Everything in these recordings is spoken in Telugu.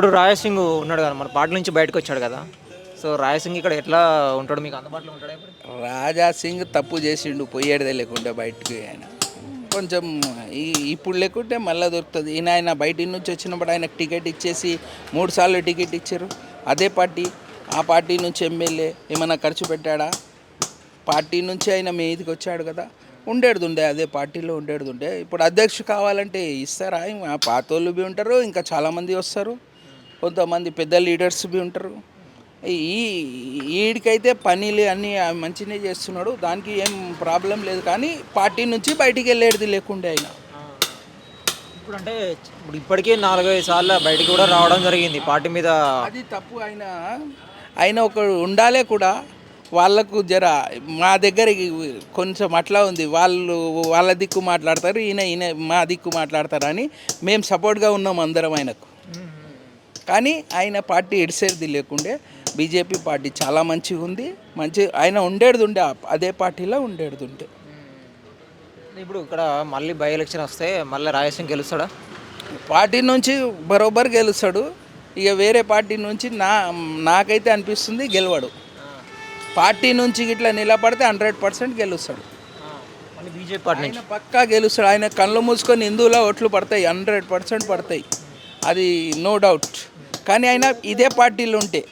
ఇప్పుడు రాయసింగ్ ఉన్నాడు కదా మన పార్టీ నుంచి బయటకు వచ్చాడు కదా. సో రాయసింగ్ ఇక్కడ ఎట్లా ఉంటాడు? మీకు అందుబాటులో ఉంటాడు ఇప్పుడు? రాజా సింగ్ తప్పు చేసిండు పోయేదే లేకుంటే బయటకు ఆయన. కొంచెం ఈ ఇప్పుడు లేకుంటే మళ్ళీ దొరుకుతుంది. ఈయన ఆయన బయట నుంచి వచ్చినప్పుడు ఆయనకు టికెట్ ఇచ్చేసి మూడు సార్లు టికెట్ ఇచ్చారు. అదే పార్టీ ఆ పార్టీ నుంచి ఎమ్మెల్యే ఏమైనా ఖర్చు పెట్టాడా? పార్టీ నుంచి ఆయన మీదికి వచ్చాడు కదా. ఉండేడుదుండే అదే పార్టీలో ఉండేడుదుండే ఇప్పుడు అధ్యక్షుడు కావాలంటే ఇస్తారా? ఆ పాతోళ్ళు బి ఉంటారు ఇంకా చాలామంది వస్తారు. కొంతమంది పెద్ద లీడర్స్ బి ఉంటారు. ఈ ఈడికైతే పనిలే అన్నీ మంచిగానే చేస్తున్నాడు. దానికి ఏం ప్రాబ్లం లేదు కానీ పార్టీ నుంచి బయటికి వెళ్ళేది లేకుండే ఆయన. ఇప్పుడు అంటే ఇప్పుడు ఇప్పటికే నాలుగైదు సార్లు బయటికి కూడా రావడం జరిగింది. పార్టీ మీద అది తప్పు ఆయన ఆయన ఒక ఉండాలే కూడా వాళ్ళకు జర మా దగ్గర కొంచెం అట్లా ఉంది. వాళ్ళు వాళ్ళ దిక్కు మాట్లాడతారు ఈయన ఈయన మా దిక్కు మాట్లాడతారు అని మేము సపోర్ట్గా ఉన్నాం అందరం ఆయనకు. కానీ ఆయన పార్టీ ఎడిసేది లేకుండే బీజేపీ పార్టీ చాలా మంచిగా ఉంది. మంచి ఆయన ఉండేది ఉండే అదే పార్టీలో ఉండేది ఉండే. ఇప్పుడు ఇక్కడ మళ్ళీ బై ఎలక్షన్ వస్తే మళ్ళీ రాయసింగ్ గెలుస్తాడా? పార్టీ నుంచి బరోబర్ గెలుస్తాడు. ఇక వేరే పార్టీ నుంచి నా నాకైతే అనిపిస్తుంది గెలవడు. పార్టీ నుంచి ఇట్లా నిలబడితే హండ్రెడ్ పర్సెంట్ గెలుస్తాడు. బీజేపీ పార్టీ ఆయన పక్కా గెలుస్తాడు. ఆయన కళ్ళు మూసుకొని హిందువులో ఓట్లు పడతాయి హండ్రెడ్ పర్సెంట్ పడతాయి. అది నో డౌట్. కానీ ఆయన ఇదే పార్టీలు ఉంటే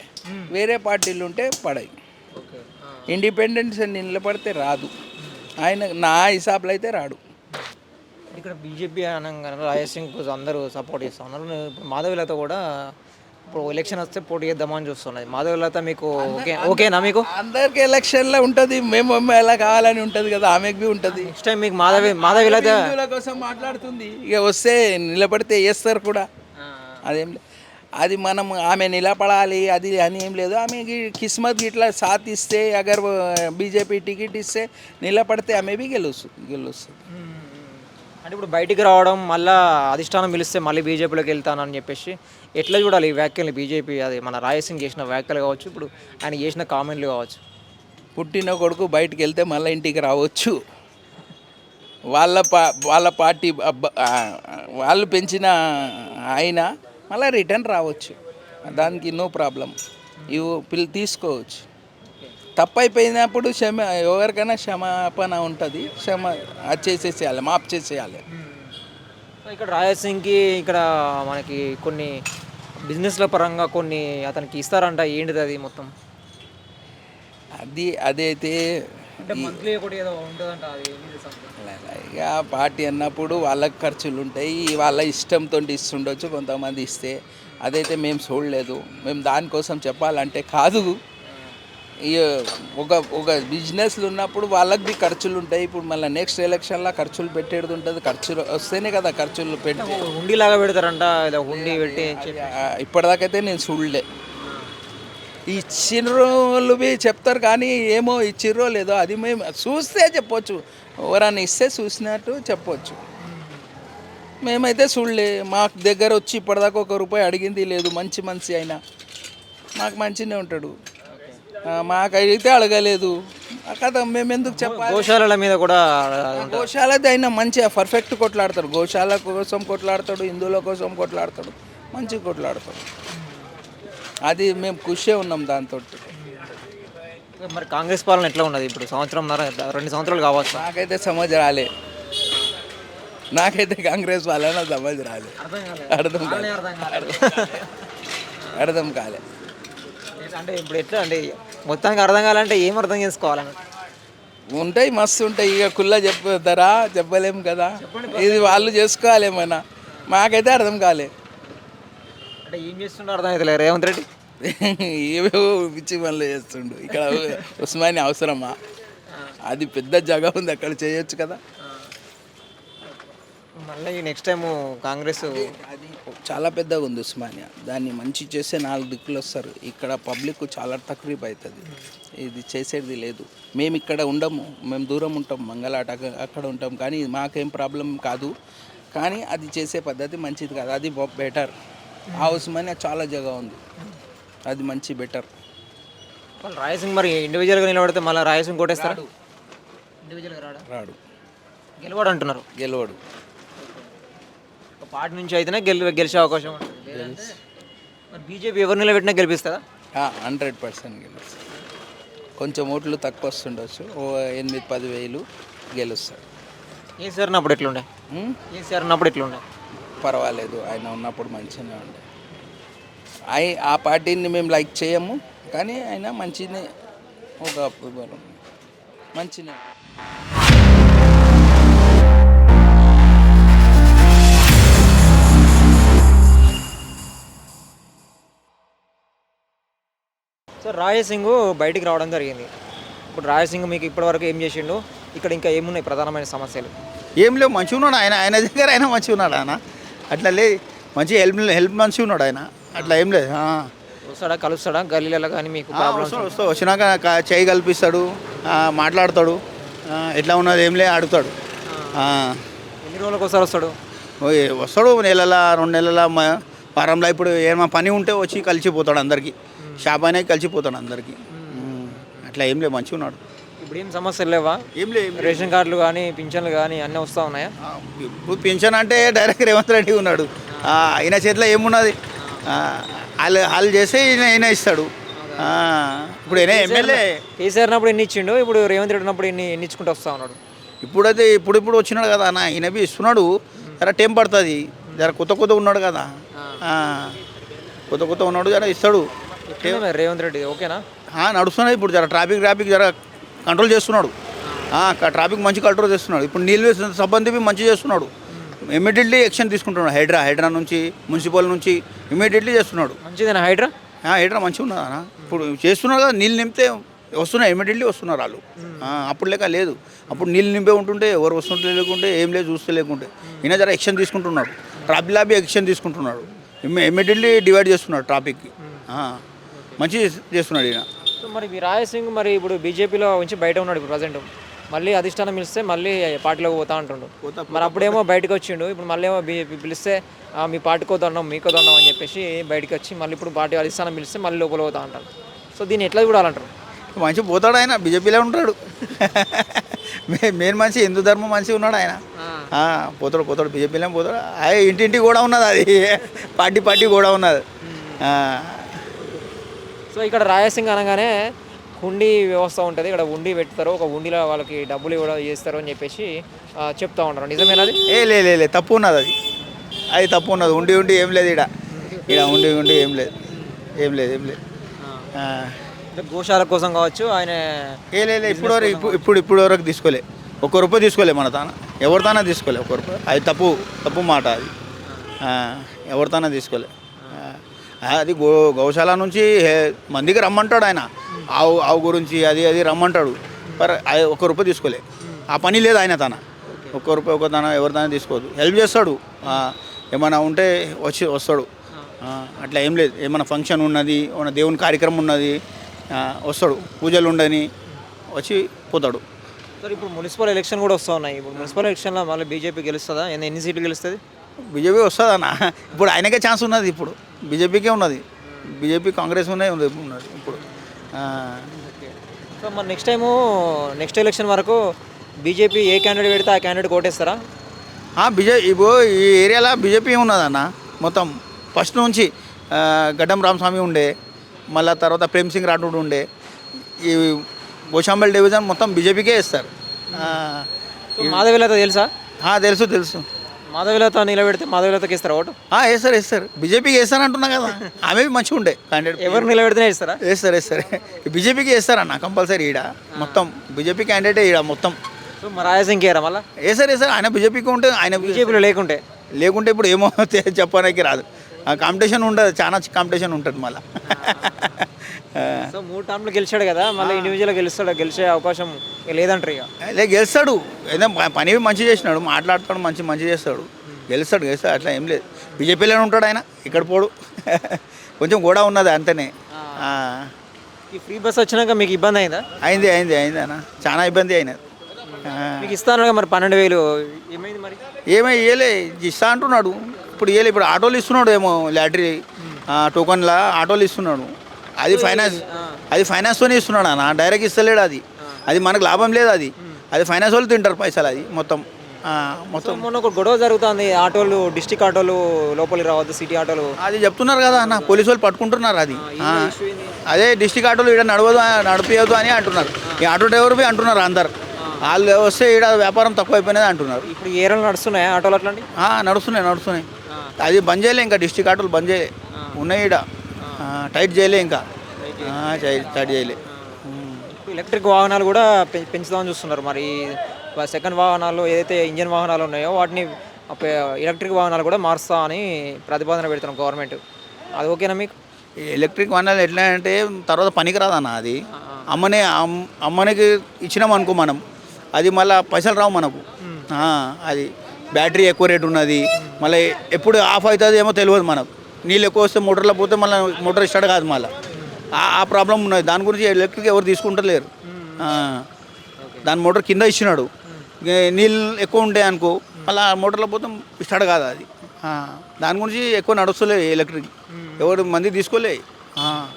వేరే పార్టీలు ఉంటే పడాయి. ఇండిపెండెన్స్ అని నిలబడితే రాదు. ఆయన నా హిసాబులో అయితే రాడు. ఇక్కడ బీజేపీ అనగానే రాయసింగ్ అందరూ సపోర్ట్ చేస్తూ ఉన్నారు. ఇప్పుడు మాధవిలత కూడా ఇప్పుడు ఎలక్షన్ వస్తే పోటీ చేద్దామని చూస్తున్నది. మాధవిలత మీకు ఓకే ఓకేనా మీకు? అందరికి ఎలక్షన్లో ఉంటుంది. మేము ఎలా కావాలని ఉంటుంది కదా ఆమెకు ఉంటుంది. నెక్స్ట్ టైం మీకు మాధవి మాధవిలత కోసం మాట్లాడుతుంది. ఇక వస్తే నిలబడితే వేస్తారు కూడా. అదేం లే- అది మనం ఆమె నిలబడాలి అది అని ఏం లేదు. ఆమెకి కిస్మత్ ఇట్లా సాత్ ఇస్తే అగర్ బీజేపీ టికెట్ ఇస్తే నిలబడితే ఆమె బి గెలుస్తుంది. గెలుస్తుంది అంటే ఇప్పుడు బయటికి రావడం మళ్ళా అధిష్టానం పిలిస్తే మళ్ళీ బీజేపీలోకి వెళ్తానని చెప్పేసి ఎట్లా చూడాలి ఈ వ్యాఖ్యలు బీజేపీ? అది మన రాయసింగ్ చేసిన వ్యాఖ్యలు కావచ్చు ఇప్పుడు ఆయన చేసిన కామెంట్లు కావచ్చు. పుట్టిన కొడుకు బయటికి వెళ్తే మళ్ళీ ఇంటికి రావచ్చు. వాళ్ళ పా వాళ్ళ పార్టీ వాళ్ళు పెంచిన ఆయన మళ్ళీ రిటర్న్ రావచ్చు. దానికి నో ప్రాబ్లం. ఇవి పిల్ తీసుకోవచ్చు. తప్పైపోయినప్పుడు క్షమ ఎవరికైనా క్షమాపణ ఉంటుంది. క్షమ అది చేసేసేయాలి మాఫ్ చేసేయాలి. ఇక్కడ రాయసింగ్కి ఇక్కడ మనకి కొన్ని బిజినెస్ల పరంగా కొన్ని అతనికి ఇస్తారంట. ఏంటిది అది మొత్తం? అది అదైతే ఇక పార్టీ అన్నప్పుడు వాళ్ళకి ఖర్చులు ఉంటాయి వాళ్ళ ఇష్టంతో ఇస్తుండొచ్చు కొంతమంది ఇస్తే. అదైతే మేము చూడలేదు. మేము దానికోసం చెప్పాలంటే కాదు. ఒక ఒక బిజినెస్లు ఉన్నప్పుడు వాళ్ళకి ఖర్చులు ఉంటాయి. ఇప్పుడు మళ్ళీ నెక్స్ట్ ఎలక్షన్లో ఖర్చులు పెట్టేది ఉంటుంది. ఖర్చులు వస్తేనే కదా ఖర్చులు పెట్టి హుండీ లాగా పెడతారంట హుండీ పెట్టి ఇప్పటిదాకైతే నేను చూడలే. ఇచ్చిర్రోళ్ళు చెప్తారు కానీ ఏమో ఇచ్చిర్రో లేదో అది మేము చూస్తే చెప్పొచ్చు. ఎవరన్నా ఇస్తే చూసినట్టు చెప్పొచ్చు. మేమైతే చూడలే మాకు దగ్గర వచ్చి ఇప్పటిదాకా ఒక రూపాయి అడిగింది లేదు మంచి మనిషి అయినా. మాకు మంచిగానే ఉంటాడు. ఆ, మాకైతే అడగలేదు. కదా మేము ఎందుకు చెప్పాలి? గోశాలల మీద కూడా గోశాలది అయినా మంచిగా పర్ఫెక్ట్ కొట్లాడతాడు. గోశాల కోసం కొట్లాడతాడు హిందువుల కోసం కొట్లాడతాడు మంచిగా కొట్లాడతాడు. అది మేము ఖుషే ఉన్నాం దాంతో. మరి కాంగ్రెస్ పాలన ఎట్లా ఉన్నది ఇప్పుడు? సంవత్సరం రెండు సంవత్సరాలు కావచ్చు. నాకైతే సమజ్ రాలే. నాకైతే కాంగ్రెస్ వాళ్ళన సమజ్ రాలే. అర్థం కాలే. అర్థం కాలే. అంటే ఇప్పుడు ఎట్లా అంటే మొత్తానికి అర్థం కావాలంటే ఏం అర్థం చేసుకోవాలని? ఉంటాయి మస్తు ఉంటాయి. ఇక కుల్ల చెప్తారా చెప్పలేము కదా? ఇది వాళ్ళు చేసుకోవాలి ఏమైనా? మాకైతే అర్థం కాలే. అంటే ఏం చేస్తుండో అర్థం అవుతలే రేవంత్ రెడ్డి? ఏవేవో పిచ్చి పనులు చేస్తుండు. ఇక్కడ ఉస్మాని అవసరమా? అది పెద్ద జగ ఉంది అక్కడ చేయొచ్చు కదా? మళ్ళీ నెక్స్ట్ టైం కాంగ్రెస్ అది చాలా పెద్దగా ఉంది ఉస్మానియా. దాన్ని మంచి చేస్తే నాలుగు దిక్కులు వస్తారు. ఇక్కడ పబ్లిక్ చాలా తక్రీబ్ అవుతుంది. ఇది చేసేది లేదు. మేము ఇక్కడ ఉండము. మేము దూరం ఉంటాం. మంగళాట అక్క- అక్కడ ఉంటాం. కానీ మాకేం ప్రాబ్లం కాదు. కానీ అది చేసే పద్ధతి మంచిది కాదు. అది బెటర్ ఆ ఉస్మానియా చాలా జగ ఉంది. అది మంచి బెటర్ వాళ్ళు రాయసింగ్ మరి ఇండివిజువల్గా నిలబడితే మళ్ళీ రాయసింగ్ కొట్టేస్తారా ఇండివిజువల్గా రాడా? రాడు. గెలవాడు అంటున్నారు గెలవడు. ఒక పార్టీ నుంచి అయితేనే గెలి గెలిచే అవకాశం ఉంటుంది. లేదంటే మరి బీజేపీ ఎవరు నిలబెట్టినా గెలిపిస్తుందా? హండ్రెడ్ పర్సెంట్ గెలుస్తారు కొంచెం ఓట్లు తక్కువ వస్తుండొచ్చు. ఓ ఎనిమిది పది వేలు గెలుస్తారు కేసీఆర్ ఉన్నప్పుడు ఎట్లుండే? ఉమ్, కేసీఆర్ ఉన్నప్పుడు ఎట్లుండే? పర్వాలేదు. ఆయన ఉన్నప్పుడు మంచిగానే ఉండే. అయి ఆ పార్టీని మేము లైక్ చేయము కానీ ఆయన మంచినే ఒక మంచినే. సో రాయసింగ్ బయటికి రావడం జరిగింది. ఇప్పుడు రాయసింగ్ మీకు ఇప్పటివరకు ఏం చేసిండు? ఇక్కడ ఇంకా ఏమున్నాయి ప్రధానమైన సమస్యలు? ఏం లేవు మంచిగా ఉన్నాడు ఆయన. ఆయన దగ్గర ఆయన మంచిగా ఉన్నాడు ఆయన. అట్లా లే మంచి హెల్ప్ హెల్ప్ మంచిగా ఉన్నాడు ఆయన. అట్లా ఏం లేదు. వస్తాడా కలుస్తాడా? గల్లీలలో కానీ మీకు వస్తాడు వచ్చినాక చేయి కల్పిస్తాడు మాట్లాడతాడు ఎట్లా ఉన్నది ఏం లే అడుగుతాడు. ఎన్ని రోజులకు ఒకసారి వస్తాడు? వస్తాడు నెలల రెండు నెలల వారంలో ఇప్పుడు ఏమైనా పని ఉంటే వచ్చి కలిసిపోతాడు అందరికి. షాప్ అయినా కలిసిపోతాడు అందరికి. అట్లా ఏం లేదు మంచిగా ఉన్నాడు. ఇప్పుడు ఏం సమస్యలు లేవా? ఏం లేదు రేషన్ కార్డులు కానీ పింఛన్లు కానీ అన్నీ వస్తూ ఉన్నాయా? ఇప్పుడు పింఛన్ అంటే డైరెక్ట్ రేవంత్ రెడ్డి ఉన్నాడు. ఆయన చేతిలో ఏమున్నది? వాళ్ళు వాళ్ళు చేస్తే ఈయన ఈయన ఇస్తాడు. ఇప్పుడు ఈయన ఎమ్మెల్యే. కేసీఆర్ ఉన్నప్పుడు ఎన్ని ఇచ్చిండు ఇప్పుడు రేవంత్ రెడ్డి ఉన్నప్పుడు ఎన్ని ఎన్ని ఇచ్చుకుంటూ వస్తా ఉన్నాడు. ఇప్పుడైతే ఇప్పుడు ఇప్పుడు వచ్చినాడు కదా అన్న ఈయన బి ఇస్తున్నాడు. జర టైం పడుతుంది. జర కొత్త కొత్త ఉన్నాడు కదా. కొత్త కొత్త ఉన్నాడు జర ఇస్తాడు. రేవంత్ రెడ్డి ఓకేనా? ఆ, నడుస్తున్నది ఇప్పుడు జర ట్రాఫిక్ ట్రాఫిక్ జర కంట్రోల్ చేస్తున్నాడు. ట్రాఫిక్ మంచి కంట్రోల్ చేస్తున్నాడు. ఇప్పుడు నీళ్ళు సిబ్బంది మంచి చేస్తున్నాడు. ఇమీడియట్లీ యాక్షన్ తీసుకుంటున్నాడు. హైడ్రా హైడ్రా నుంచి మున్సిపల్ నుంచి ఇమీడియట్లీ చేస్తున్నాడు. మంచిదేనా హైడ్రా? హైడ్రా మంచిగా ఉన్నదా? ఇప్పుడు చేస్తున్నారు కదా నీళ్ళు నింపితే వస్తున్నాయి ఇమీడియట్లీ వస్తున్నారు వాళ్ళు. అప్పుడు లేక లేదు. అప్పుడు నీళ్ళు నింపే ఉంటుంటే ఎవరు వస్తుంటే లేకుంటే ఏం లేదు చూస్తే లేకుంటే. ఈయన జర యాక్షన్ తీసుకుంటున్నాడు. ట్రాఫిక్ లాబీ యాక్షన్ తీసుకుంటున్నాడు. ఇమీడియట్లీ డివైడ్ చేస్తున్నాడు ట్రాఫిక్కి. మంచి చేస్తున్నాడు ఈయన. సో మరి రాయసింగ్ మరి ఇప్పుడు బీజేపీలో ఉంచి బయట ఉన్నాడు ఇప్పుడు ప్రజెంట్. మళ్ళీ అధిష్టానం పిలిస్తే మళ్ళీ పార్టీలోకి పోతా అంటుండు. మరి అప్పుడేమో బయటకు వచ్చిండు. ఇప్పుడు మళ్ళీ ఏమో పిలిస్తే మీ పార్టీకో దండం మీకో దండం అని చెప్పేసి బయటకు వచ్చి మళ్ళీ ఇప్పుడు పార్టీ అధిష్టానం పిలిస్తే మళ్ళీ లోపల పోతా అంటారు. సో దీన్ని ఎట్లా చూడాలంటారు? మంచి పోతాడు ఆయన బీజేపీలో ఉంటాడు. మెయిన్ మంచి హిందూ ధర్మం మంచిగా ఉన్నాడు ఆయన. పోతాడు పోతాడు బీజేపీలో పోతాడు. అయ్యే ఇంటింటి కూడా ఉన్నది అది. పార్టీ పార్టీ కూడా ఉన్నది. సో ఇక్కడ రాయసింగ్ అనగానే హుండీ వ్యవస్థ ఉంటుంది. ఇక్కడ ఉండి పెడతారు. ఒక ఉండిలో వాళ్ళకి డబ్బులు ఇవ్వడం చేస్తారు అని చెప్పేసి చెప్తా ఉంటారు నిజమేనది? ఏ లే లే, లే తప్పు ఉన్నది అది. అది తప్పు ఉన్నది. ఉండి ఉండి ఏం లేదు ఇక్కడ ఇక్కడ ఉండి ఉండి ఏం లేదు. ఏం లేదు ఏం లేదు. ఆ, అంటే గోశాల కోసం కావచ్చు ఆయన ఏ లే లే, ఇప్పుడు వరకు ఇప్పుడు ఇప్పుడు ఇప్పుడు వరకు తీసుకోలే. ఒక్క రూపాయి తీసుకోలే మన తాన. ఎవరితోనా తీసుకోలే ఒక్క రూపాయి. అది తప్పు తప్పు మాట అది. ఆ, ఎవరితోనా తీసుకోలే. ఆ, అది గో గౌశాల నుంచి హే- మందికి రమ్మంటాడు ఆయన. ఆవు ఆవు గురించి అది అది రమ్మంటాడు. అది ఒక్క రూపాయి తీసుకోలే. ఆ పని లేదు ఆయన తన. ఒక్క రూపాయి ఒక తన ఎవరితోనా తీసుకోదు హెల్ప్ చేస్తాడు. ఏమైనా ఉంటే వచ్చి వస్తాడు. అట్లా ఏం లేదు. ఏమైనా ఫంక్షన్ ఉన్నది ఏమైనా దేవుని కార్యక్రమం ఉన్నది వస్తాడు. పూజలు ఉండని వచ్చి పోతాడు. సార్ ఇప్పుడు మున్సిపల్ ఎలక్షన్ కూడా వస్తూ ఉన్నాయి. ఇప్పుడు మున్సిపల్ ఎలక్షన్లో మళ్ళీ బీజేపీ గెలుస్తుందా? ఎన్ని ఎన్ని సీట్లు గెలుస్తుంది? బీజేపీ వస్తుంది అన్న ఇప్పుడు ఆయనకే ఛాన్స్ ఉన్నది ఇప్పుడు. బీజేపీకే ఉన్నది. బీజేపీ కాంగ్రెస్ ఉన్నాయి ఉంది ఉన్నది ఇప్పుడు. సో మరి నెక్స్ట్ టైము నెక్స్ట్ ఎలక్షన్ వరకు బీజేపీ ఏ క్యాండిడేట్ పెడితే ఆ క్యాండిడేట్ ఓటేస్తారా? బీజే ఇప్పుడు ఈ ఏరియాలో బీజేపీ ఉన్నదన్న మొత్తం. ఫస్ట్ నుంచి గడ్డం రామస్వామి ఉండే మళ్ళా తర్వాత ప్రేమ్ సింగ్ రాఠోడ్ ఉండే ఈ గోషాంబల్ డివిజన్ మొత్తం బీజేపీకే ఇస్తారు మాధవిలత తెలుసా? తెలుసు తెలుసు. మాధవిలత నిలబెడితే మాధవిలతకి ఇస్తారా ఓటు? వేస్తారు వేస్తారు. బీజేపీకి వేస్తారు అంటున్నా కదా. ఆమె మంచిగా ఉండే క్యాండిడేట్ ఎవరు నిలబెడితేనే ఇస్తారా వేస్తారు వేస్తారు. బీజేపీకి వేస్తారన్న కంపల్సరీ ఈడ. మొత్తం బీజేపీ క్యాండిడేటే ఈడ మొత్తం. సో మరి రాయసింగ్ కేరా మళ్ళా? వేస్తారు వేస్తారు. ఆయన బీజేపీకి ఉంటే ఆయన బీజేపీలో లేకుంటే. లేకుంటే ఇప్పుడు ఏమో చెప్పడానికి రాదు. కాంపిటీషన్ ఉండదు చాలా కాంపిటీషన్ ఉంటుంది మళ్ళీ. సో మూడు టర్మ్లు గెలిచాడు కదా మళ్ళీ ఇండివిజువల్గా గెలుస్తాడు? గెలిచే అవకాశం లేదంటారు ఇక. లే గెలుస్తాడు. ఏదో పని మంచి చేసినాడు మాట్లాడతాడు మంచి మంచి చేస్తాడు. గెలుస్తాడు గెలుస్తాడు అట్లా ఏం లేదు. బీజేపీలోనే ఉంటాడు ఆయన ఇక్కడ పోడు. కొంచెం కూడా ఉన్నది అంతనే. ఈ ఫ్రీ బస్ వచ్చినాక మీకు ఇబ్బంది అయిందా? అయింది అయింది అయింది అన్న. చాలా ఇబ్బంది అయినది. మీకు ఇస్తాను మరి పన్నెండు వేలు. ఏమైంది మరి? ఏమై ఇయ్యలే ఇస్తా అంటున్నాడు. ఇప్పుడు ఇయ్యలే ఇప్పుడు ఆటోలు ఇస్తున్నాడు ఏమో లాటరీ టోకన్లా ఆటోలు ఇస్తున్నాడు. అది ఫైనాన్స్ అది ఫైనాన్స్తోనే ఇస్తున్నాడు అన్న. డైరెక్ట్ ఇస్తలేడు అది. అది మనకు లాభం లేదు అది. అది ఫైనాన్స్ వాళ్ళు తింటారు పైసలు అది మొత్తం. మొత్తం. మొన్న ఒక గొడవ జరుగుతుంది. ఆటోలు డిస్టిక్ ఆటోలు లోపలికి రావద్దు సిటీ ఆటోలు. అది చెప్తున్నారు కదా అన్న. పోలీసు వాళ్ళు పట్టుకుంటున్నారు అది. అదే డిస్టిక్ ఆటోలు ఇక్కడ నడవదు నడిపియదు అని అంటున్నారు. ఈ ఆటో డ్రైవర్ పోయి అంటున్నారు అందరు. వాళ్ళు వస్తే ఇక్కడ వ్యాపారం తక్కువ అయిపోయినది అంటున్నారు. ఇప్పుడు ఏరియాలో నడుస్తున్నాయి ఆటోలు అట్లాంటి నడుస్తున్నాయి నడుస్తున్నాయి. అది బంద్ చేయలే ఇంకా డిస్టిక్ ఆటోలు బంద్ చేయలే. ఉన్నాయి ఇక్కడ టైట్ చేయలే ఇంకా. టైట్ చేయలే. ఎలక్ట్రిక్ వాహనాలు కూడా పెంచుదామని చూస్తున్నారు. మరి సెకండ్ వాహనాలు ఏదైతే ఇంజన్ వాహనాలు ఉన్నాయో వాటిని ఎలక్ట్రిక్ వాహనాలు కూడా మారుస్తా అని ప్రతిపాదన పెడుతున్నాం గవర్నమెంట్. అది ఓకేనా మీకు? ఎలక్ట్రిక్ వనరులు ఎట్లా అంటే తర్వాత పనికిరాదన్న అది. అమ్మనే అమ్- అమ్మనికి ఇచ్చినాం అనుకో మనం. అది మళ్ళీ పైసలు రావు మనకు. అది. బ్యాటరీ ఎక్కువ రేట్ ఉన్నది. మళ్ళీ ఎప్పుడు ఆఫ్ అవుతుంది ఏమో తెలియదు మనకు. నీళ్ళు ఎక్కువ వస్తే మోటార్లో పోతే మళ్ళీ మోటార్ స్టార్ట్ కాదు మళ్ళీ. ఆ ప్రాబ్లం ఉన్నది. దాని గురించి ఎలక్ట్రిక్ ఎవరు తీసుకుంటలేరు. దాని మోటార్ కింద ఇచ్చినాడు. నీళ్ళు ఎక్కువ ఉంటాయి అనుకో మళ్ళీ ఆ మోటార్లో పోతే స్టార్ట్ కాదు అది. దాని గురించి ఎక్కువ నడుస్తలే ఎలక్ట్రిక్. ఎవరు మంది తీసుకోలే. ఆ.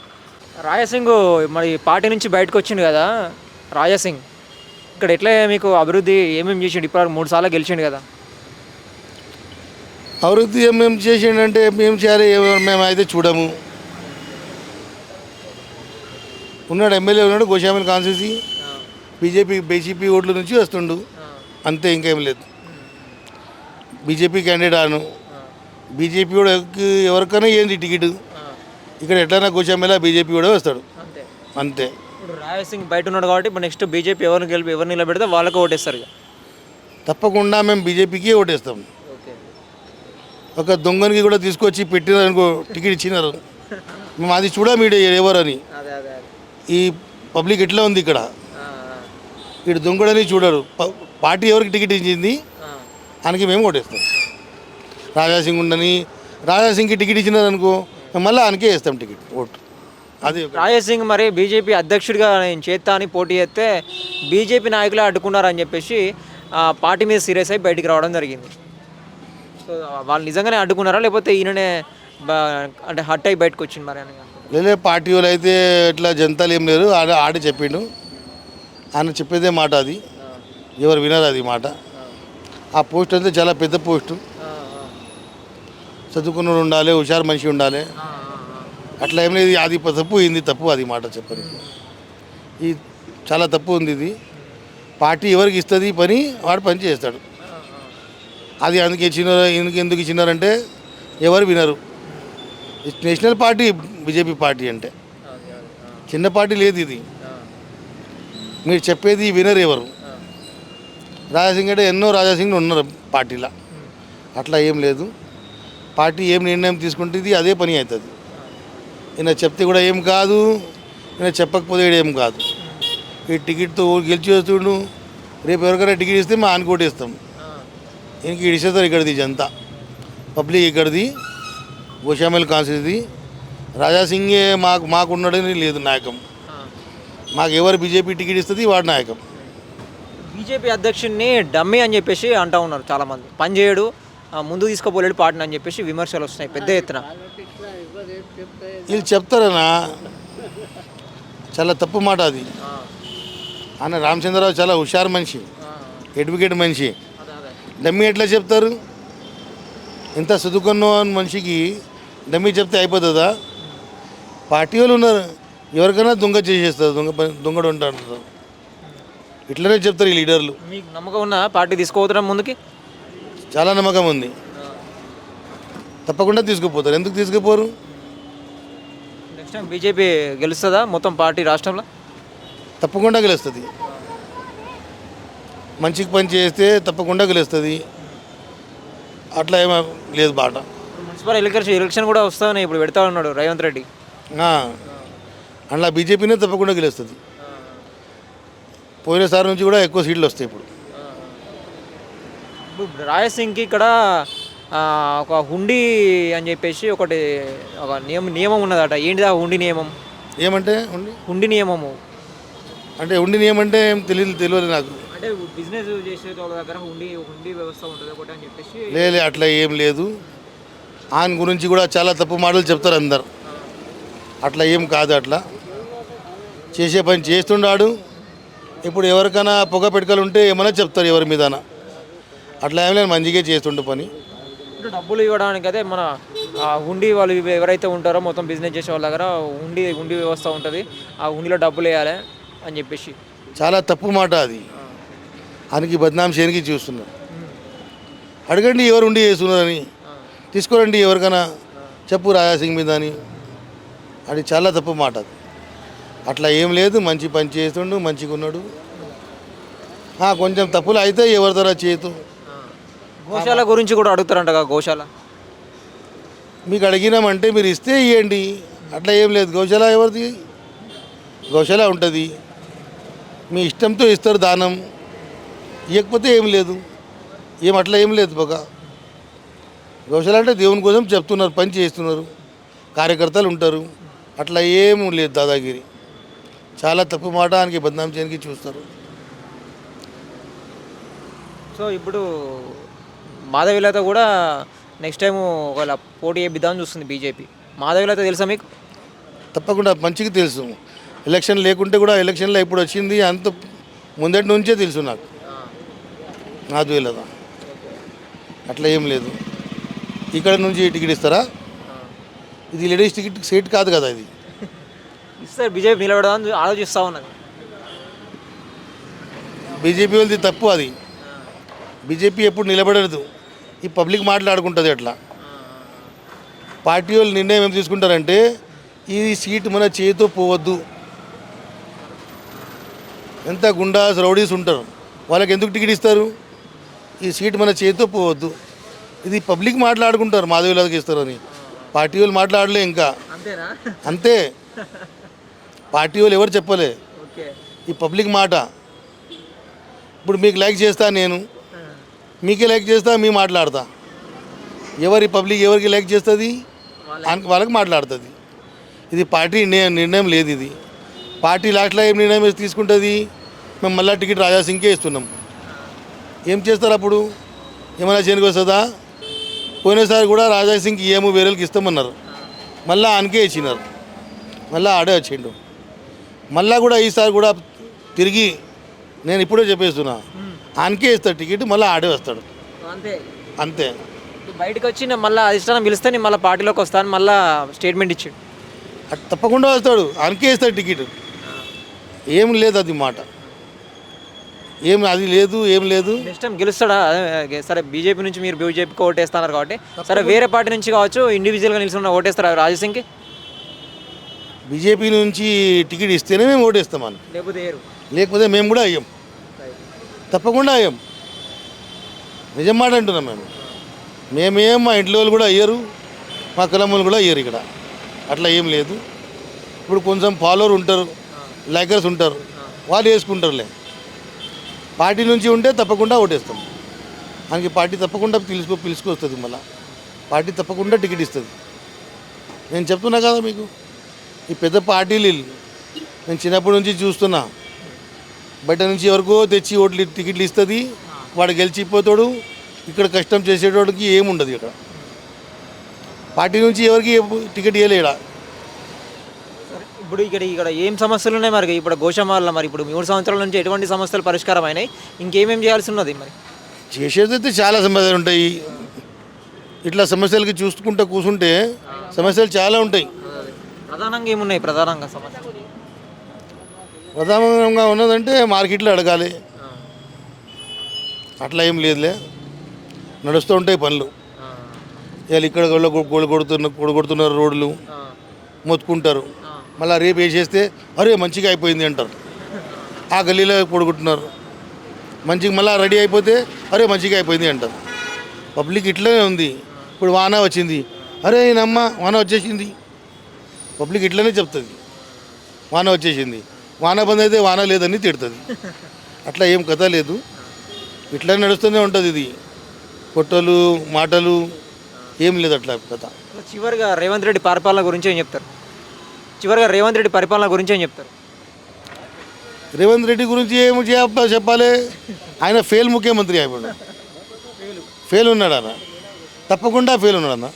రాజాసింగ్ మరి పార్టీ నుంచి బయటకు వచ్చిండు కదా రాజాసింగ్ ఇక్కడ ఎట్లా మీకు అభివృద్ధి ఏమేమి చేసిండు? ఇప్పుడు మూడు సార్లు గెలిచిండు కదా. అభివృద్ధి ఏమేమి చేసిండంటే మేము చేయాలి? మేము అయితే చూడము. ఉన్నాడు ఎమ్మెల్యే ఉన్నాడు గోశామిల్ కాన్స్టిట్యూన్సీ. బీజేపీ బీజేపీ ఓట్ల నుంచి వస్తుండు. అంతే ఇంకేం లేదు. బీజేపీ క్యాండిడేట్ ఆను. బీజేపీ కూడా ఎవరికైనా ఏంది టికెట్? ఇక్కడ ఎట్లయినా గోశామిలా బీజేపీ కూడా వస్తాడు. అంతే. ఇప్పుడు రాజాసింగ్ బయట ఉన్నాడు కాబట్టి ఇప్పుడు నెక్స్ట్ బీజేపీ ఎవరిని గెలిపి ఎవరిని నిలబెడితే వాళ్ళకి ఓటేస్తారు తప్పకుండా మేము బీజేపీకి ఓటేస్తాం. ఒక దొంగనికి కూడా తీసుకొచ్చి పెట్టినారు అనుకో టికెట్ ఇచ్చినారు. మేము అది చూడమీడే ఎవరని. అదే అదే అదే. ఈ పబ్లిక్ ఎట్లా ఉంది ఇక్కడ? ఇక్కడ దొంగడని చూడరు. పార్టీ ఎవరికి టికెట్ ఇచ్చింది? ఆయనకి మేము ఓటేస్తాం. రాజాసింగ్ ఉండని రాజాసింగ్కి టికెట్ ఇచ్చినారు అనుకో మళ్ళీ ఆయనకే వేస్తాం టికెట్ ఓటు. అది రాజాసింగ్ మరి బీజేపీ అధ్యక్షుడిగా నేను చేస్తా అని పోటీ చేస్తే బీజేపీ నాయకులే అడ్డుకున్నారని చెప్పేసి ఆ పార్టీ మీద సీరియస్ అయి బయటికి రావడం జరిగింది. సో వాళ్ళు నిజంగానే అడ్డుకున్నారా? లేకపోతే ఈయననే అంటే హట్ అయి బయటకు వచ్చింది మరి అని పార్టీ వాళ్ళు అయితే ఇట్లా జనతాలు ఏం లేరు. ఆడ ఆడి చెప్పిండు. ఆయన చెప్పేదే మాట అది. ఎవరు వినరు అది మాట. ఆ పోస్ట్ అయితే చాలా పెద్ద పోస్టు. చదువుకున్నోడు ఉండాలి హుషారు మనిషి ఉండాలి. అట్లా ఏం లేదు అది తప్పు ఇది తప్పు అది మాట చెప్పని ఈ చాలా తప్పు ఉంది ఇది. పార్టీ ఎవరికి ఇస్తుంది పని వాడు పని చేస్తాడు. అది అందుకు ఇచ్చినారు ఎందుకు ఎందుకు ఇచ్చినారంటే ఎవరు వినరు. నేషనల్ పార్టీ బీజేపీ పార్టీ అంటే. చిన్న పార్టీ లేదు ఇది. మీరు చెప్పేది వినరు ఎవరు. రాజాసింగ్ అంటే ఎన్నో రాజాసింగ్లు ఉన్నారు పార్టీలో. అట్లా ఏం లేదు. పార్టీ ఏం నిర్ణయం తీసుకుంటుంది అదే పని అవుతుంది. ఈయన చెప్తే కూడా ఏం కాదు ఈయన చెప్పకపోతే ఏం కాదు. ఈ టికెట్తో గెలిచి వస్తుండు. రేపు ఎవరికైనా టికెట్ ఇస్తే మా ఆయన కొట్టేస్తాం ఈయనకి ఇడిసేస్తారు ఇక్కడిది జంతా పబ్లిక్ ఇక్కడిది గోషామల్ కాన్స్టిది రాజాసింగే మాకు మాకున్నాడని లేదు నాయకం మాకు ఎవరు బీజేపీ టికెట్ ఇస్తుంది వాడు నాయకం బీజేపీ అధ్యక్షుడిని డమ్మీ అని చెప్పేసి అంటా ఉన్నారు చాలామంది। పని చేయడు ఆ, ముందుకు తీసుకుపోలేడు పార్టీని అని చెప్పేసి విమర్శలు వస్తున్నాయి పెద్ద ఎత్తున. వీళ్ళు చెప్తారనా చాలా తప్పు మాట అది. ఆయన రామచంద్రరావు చాలా హుషారు మనిషి. అడ్వకేట్ మనిషి. డమ్మీ ఎట్లా చెప్తారు? ఇంత చదువుకున్న మనిషికి డమ్మీ చెప్తే అయిపోతుందా? పార్టీ వాళ్ళు ఉన్నారు. ఎవరికైనా దొంగ చేసేస్తారు. దొంగ దొంగడు ఉంటారు ఇట్లనే చెప్తారు ఈ లీడర్లు. మీకు నమ్మకం ఉన్న పార్టీ తీసుకోవడం ముందుకి? చాలా నమ్మకం ఉంది. తప్పకుండా తీసుకుపోతారు. ఎందుకు తీసుకుపోరు? నెక్స్ట్ టైం బీజేపీ గెలుస్తుందా? మొత్తం పార్టీ రాష్ట్రంలో? తప్పకుండా గెలుస్తుంది. మంచికి పని చేస్తే తప్పకుండా గెలుస్తుంది. అట్లా ఏమో లేదు బాట. మున్సిపల్ ఎలక్షన్ ఎలక్షన్ కూడా వస్తామని ఇప్పుడు పెడతా ఉన్నాడు రేవంత్ రెడ్డి. ఆ, అట్లా బీజేపీనే తప్పకుండా గెలుస్తుంది. పోయినసారి నుంచి కూడా ఎక్కువ సీట్లు వస్తాయి ఇప్పుడు. ఇప్పుడు రాయసింగ్కి ఇక్కడ ఒక హుండీ అని చెప్పేసి ఒకటి ఒక నియమం నియమం ఉన్నదట. ఏంటిది ఆ హుండీ నియమం? ఏమంటే ఉండి హుండీ నియమము. అంటే ఉండి ఏమంటే ఏం తెలియదు తెలియదు నాకు. అంటే బిజినెస్ చేసే వాళ్ళ దగ్గర హుండీ హుండీ వ్యవస్థ ఉంటుంది ఒకటి అని చెప్పేసి లేదు అట్లా ఏం లేదు. ఆయన గురించి కూడా చాలా తప్పు మాటలు చెప్తారు అందరు. అట్లా ఏం కాదు అట్లా. చేసే పని చేస్తుండాడు. ఇప్పుడు ఎవరికైనా పొగ పెట్టుకలు ఉంటే ఏమైనా చెప్తారు ఎవరి మీదన. అట్లా ఏం లేదు మంచిగా చేస్తుండే పని. డబ్బులు ఇవ్వడానికి అదే మన ఆ హుండీ వాళ్ళు ఎవరైతే ఉంటారో మొత్తం బిజినెస్ చేసే వాళ్ళ దగ్గర హుండీ హుండీ వ్యవస్థ ఉంటుంది. ఆ హుండీలో డబ్బులు వేయాలి అని చెప్పేసి. చాలా తప్పు మాట అది. ఆయనకి బద్నాం చేయడానికి చూస్తున్నారు. అడగండి ఎవరు ఉండి చేస్తున్నారని. తీసుకోరండి ఎవరికైనా. చెప్పు రాజాసింగ్ మీద అని. అది చాలా తప్పు మాట అట్లా ఏం లేదు మంచి పని చేస్తుండు మంచిగా ఉన్నాడు. కొంచెం తప్పులు అయితే ఎవరి ద్వారా చేయదు గోశాల గురించి కూడా అడుగుతారంట గోశాల? మీకు అడిగినామంటే మీరు ఇస్తే ఇవ్వండి అట్లా ఏం లేదు. గౌశాల ఎవరిది? గౌశాల ఉంటుంది. మీ ఇష్టంతో ఇస్తారు దానం. ఇవ్వకపోతే ఏం లేదు. ఏం అట్లా ఏం లేదు బాగా గౌశాల అంటే దేవుని కోసం చెప్తున్నారు పని చేస్తున్నారు. కార్యకర్తలు ఉంటారు. అట్లా ఏం లేదు దాదాగిరి. చాలా తప్పు మాట ఆయనకి బద్నాం చేయడానికి చూస్తారు. సో ఇప్పుడు మాధవిలత కూడా నెక్స్ట్ టైం ఒకవేళ పోటీ చేద్దామని చూస్తుంది బీజేపీ. మాధవిలత తెలుసా మీకు? తప్పకుండా మంచిగా తెలుసు. ఎలక్షన్ లేకుంటే కూడా ఎలక్షన్లో ఇప్పుడు వచ్చింది అంత ముందటి నుంచే తెలుసు నాకు. నాది వెళ్ళదా? అట్లా ఏం లేదు. ఇక్కడ నుంచి టికెట్ ఇస్తారా? ఇది లేడీస్ టికెట్ సీట్ కాదు కదా ఇది. ఇస్తారు బీజేపీ నిలబెడదామని ఆలోచిస్తూ ఉన్నది బీజేపీ వాళ్ళది తప్పు అది. బీజేపీ ఎప్పుడు నిలబడదు ఈ పబ్లిక్ మాట్లాడుకుంటుంది అట్లా. పార్టీ వాళ్ళు నిర్ణయం ఏం తీసుకుంటారంటే ఈ సీట్ మన చేతితో పోవద్దు. ఎంత గుండాస్ రౌడీస్ ఉంటారు. వాళ్ళకి ఎందుకు టికెట్ ఇస్తారు? ఈ సీట్ మన చేతితో పోవద్దు. ఇది పబ్లిక్ మాట్లాడుకుంటారు మాధవిలాదకి ఇస్తారని పార్టీ వాళ్ళు మాట్లాడలే ఇంకా. అంతే. పార్టీ వాళ్ళు ఎవరు చెప్పలే. ఈ పబ్లిక్ మాట. ఇప్పుడు మీకు లైక్ చేస్తా నేను. మీకే లైక్ చేస్తా మీ మాట్లాడతా. ఎవరి పబ్లిక్ ఎవరికి లైక్ చేస్తుంది? వాళ్ళకి. మాట్లాడుతుంది. ఇది పార్టీ నిర్ణయం లేదు ఇది. పార్టీ లాస్ట్లో ఏం నిర్ణయం తీసుకుంటుంది? మేము మళ్ళీ టికెట్ రాజాసింగ్కే ఇస్తున్నాం. ఏం చేస్తారు అప్పుడు? ఏమైనా చేయనికి వస్తుందా? పోయినసారి కూడా రాజాసింగ్కి ఏమో వేరేకి ఇస్తామన్నారు. మళ్ళీ ఆయనకే ఇచ్చినారు. మళ్ళీ ఆడే వచ్చిండు. మళ్ళా కూడా ఈసారి కూడా తిరిగి నేను ఇప్పుడే చెప్పేస్తున్నా. ఆయనకే ఇస్తాడు టికెట్ మళ్ళీ ఆడే వస్తాడు. అంతే. అంతే. బయటకు వచ్చి నేను మళ్ళీ అధిష్టానం పిలిస్తే నేను మళ్ళీ పార్టీలోకి వస్తాను మళ్ళీ స్టేట్మెంట్ ఇచ్చాడు. తప్పకుండా వస్తాడు. ఆయనకే ఇస్తాడు టికెట్. ఏం లేదు అది మాట. ఏం అది లేదు ఏం లేదు. నెక్స్ట్ టైం గెలుస్తాడా? అదే, సరే బీజేపీ నుంచి మీరు బీజేపీకి ఓటేస్తున్నారు కాబట్టి. సరే వేరే పార్టీ నుంచి కావచ్చు ఇండివిజువల్గా నిలిచిన ఓటేస్తారా రాజసింగ్కి? బీజేపీ నుంచి టికెట్ ఇస్తేనే మేము ఓటేస్తాం అని. లేకపోతే ఏరు? లేకపోతే మేము కూడా అయ్యాం. తప్పకుండా అయ్యాం. నిజం మాట అంటున్నాం మేము. మేమేం మా ఇంట్లో వాళ్ళు కూడా అయ్యారు మా కులం వాళ్ళు కూడా అయ్యారు ఇక్కడ. అట్లా ఏం లేదు. ఇప్పుడు కొంచెం ఫాలోవర్ ఉంటారు లైకర్స్ ఉంటారు వాళ్ళు వేసుకుంటారులే. పార్టీ నుంచి ఉంటే తప్పకుండా ఓటేస్తాం. మనకి పార్టీ తప్పకుండా పిలుచుకో పిలుచుకొస్తుంది మళ్ళీ. పార్టీ తప్పకుండా టికెట్ ఇస్తుంది. నేను చెప్తున్నా కదా మీకు ఈ పెద్ద పార్టీలు నేను చిన్నప్పటి నుంచి చూస్తున్నా. బయట నుంచి ఎవరికో తెచ్చి ఓట్లు టికెట్లు ఇస్తుంది. వాడు గెలిచిపోతాడు. ఇక్కడ కష్టం చేసేటోడికి ఏముండదు ఇక్కడ. పార్టీ నుంచి ఎవరికి టికెట్ ఇవ్వలేడా ఇప్పుడు ఇక్కడ ఇక్కడ ఏం సమస్యలు ఉన్నాయి మరి? ఇప్పుడు గోషమాల మరి ఇప్పుడు మూడు సంవత్సరాల నుంచి ఎటువంటి సమస్యలు పరిష్కారం అయినాయి ఇంకేమేం చేయాల్సి ఉన్నది మరి? చేసేది అయితే చాలా సమస్యలు ఉంటాయి. ఇట్లా సమస్యలకి చూసుకుంటూ కూర్చుంటే సమస్యలు చాలా ఉంటాయి. ప్రధానంగా ఏమున్నాయి? ప్రధానంగా సమస్యలు. ప్రధానంగా ఉన్నదంటే మార్కెట్లో అడగాలి. అట్లా ఏం లేదులే. నడుస్తూ ఉంటాయి పనులు. ఇవాళ ఇక్కడ గోళ్ళు కొడుతున్న కొడుతున్నారు రోడ్లు. మొత్తుకుంటారు. మళ్ళీ రేపు వేసేస్తే అరే మంచిగా అయిపోయింది అంటారు. ఆ గల్లీలో పొడుకుంటున్నారు. మంచిగా మళ్ళీ రెడీ అయిపోతే అరే మంచిగా అయిపోయింది అంటారు. పబ్లిక్ ఇట్లనే ఉంది. ఇప్పుడు వాన వచ్చింది. అరే నమ్మ వాన వచ్చేసింది. పబ్లిక్ ఇట్లనే చెప్తుంది. వాన వచ్చేసింది. వాన బంద్ అయితే వాన లేదని తిడుతుంది. అట్లా ఏం కథ లేదు. ఇట్లా నడుస్తూనే ఉంటుంది ఇది. పొట్టలు మాటలు ఏం లేదు అట్లా కథ. చివరిగా రేవంత్ రెడ్డి పరిపాలన గురించి ఏం చెప్తారు? చివరిగా రేవంత్ రెడ్డి పరిపాలన గురించి ఏం చెప్తారు? రేవంత్ రెడ్డి గురించి ఏమి చెప్ప- చెప్పాలి? ఆయన ఫెయిల్ ముఖ్యమంత్రి అయిపోయాడు. ఫెయిల్ ఉన్నాడు అన్న. తప్పకుండా ఫెయిల్ ఉన్నాడు అన్న.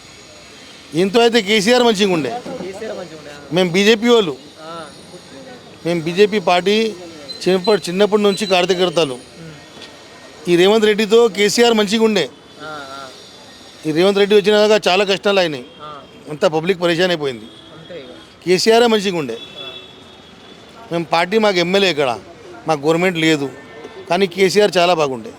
ఇంతో అయితే కేసీఆర్ మంచిగా ఉండే. మేము బీజేపీ వాళ్ళు. మేము బీజేపీ పార్టీ చిన్నప్పటి చిన్నప్పటి నుంచి కార్యకర్తలు. ఈ రేవంత్ రెడ్డితో కేసీఆర్ మంచిగా ఉండే. ఈ రేవంత్ రెడ్డి వచ్చినాక చాలా కష్టాలు అయినాయి. అంతా పబ్లిక్ పరిచయం అయిపోయింది. కేసీఆరే మంచిగా ఉండే. మేము పార్టీ మాకు ఎమ్మెల్యే ఇక్కడ. మాకు గవర్నమెంట్ లేదు. కానీ కేసీఆర్ చాలా బాగుండే.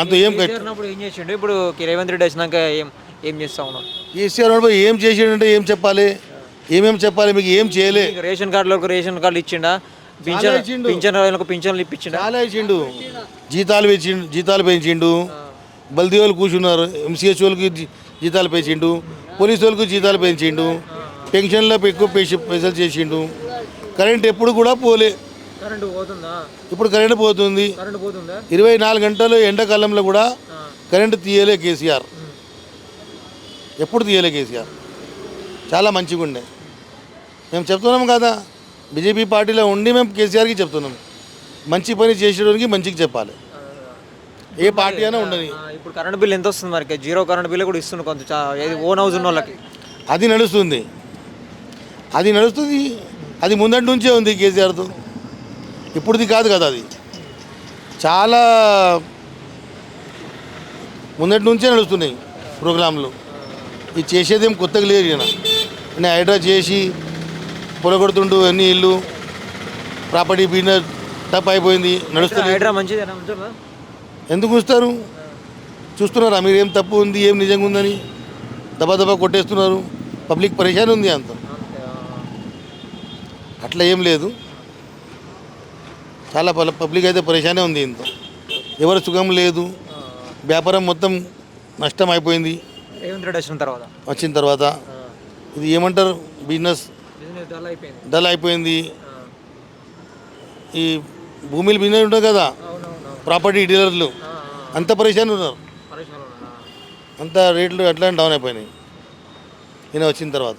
అంత ఏం ఉన్నప్పుడు చేసిండు? ఇప్పుడు రేవంత్ రెడ్డి వచ్చినాక ఏం ఏం చేస్తా ఉన్నాం కేసీఆర్ పోయి ఏం చేసాడంటే ఏం చెప్పాలి? ఏమేం చెప్పాలి? మీకు ఏం చేయలే. రేషన్ కార్డులకు రేషన్ కార్డులు ఇచ్చిండా? పింఛన్ ఇచ్చిండు. పింఛన్ వాళ్ళకు పింఛన్లు ఇప్పించిండా? చాలా ఇచ్చిండు. జీతాలు పెంచిండు జీతాలు పెంచిండు. బల్దీ వాళ్ళు కూర్చున్నారు. ఎంసీహెచ్ వాళ్ళకి జీతాలు పెంచిండు. పోలీసు వాళ్ళకి జీతాలు పెంచిండు. పెన్షన్లో ఎక్కువ పేసి పైసలు చేసిండు. కరెంట్ ఎప్పుడు కూడా పోలే. కరెంటు పోతుందా? ఇప్పుడు కరెంట్ పోతుంది. కరెంటు పోతుందా? ఇరవై నాలుగు గంటలు ఎండాకాలంలో కూడా కరెంటు తీయలే కేసీఆర్. ఎప్పుడు తీయలే కేసీఆర్. చాలా మంచిగా ఉండే. మేము చెప్తున్నాం కదా బీజేపీ పార్టీలో ఉండి మేము కేసీఆర్కి చెప్తున్నాం. మంచి పని చేసేవానికి మంచిగా చెప్పాలి. ఏ పార్టీ అయినా ఉండని. ఇప్పుడు కరెంట్ బిల్ ఎంత వస్తుంది మరి? జీరో కరెంట్ బిల్ కూడా ఇస్తుంది కొంత చా- ఏది ఓన్ హౌస్ ఉన్న వాళ్ళకి అది నడుస్తుంది. అది నడుస్తుంది. అది ముందటి నుంచే ఉంది కేసీఆర్తో ఇప్పుడుది కాదు కదా అది. చాలా ముందటి నుంచే నడుస్తున్నాయి ప్రోగ్రాంలు. ఇది చేసేదేం కొత్తగా లేదు ఈయన. నేను హైడ్రా చేసి పొలగొడుతుండు అన్ని ఇల్లు. ప్రాపర్టీ బిజినెస్ టప్ అయిపోయింది నడుస్తుంది. ఎందుకు ఉంచుతారు? చూస్తున్నారా? మీరు ఏం తప్పు ఉంది ఏం నిజంగా ఉందని? దబా దబా కొట్టేస్తున్నారు. పబ్లిక్ పరేషాన్ ఉంది అంత. అట్లా ఏం లేదు. చాలా పబ్లిక్ అయితే పరేషానే ఉంది ఇంత. ఎవరు సుఖం లేదు. వ్యాపారం మొత్తం నష్టం అయిపోయింది. రేవంత్ రెడ్డి వచ్చిన తర్వాత? వచ్చిన తర్వాత ఇది ఏమంటారు? బిజినెస్ డల్ అయిపోయింది. ఈ భూమిలు బిజినెస్ ఉంటుంది కదా? ప్రాపర్టీ డీలర్లు. అంత పరేషాన్ ఉన్నారా? అంత రేట్లు అట్లా డౌన్ అయిపోయినాయి. ఈయన వచ్చిన తర్వాత.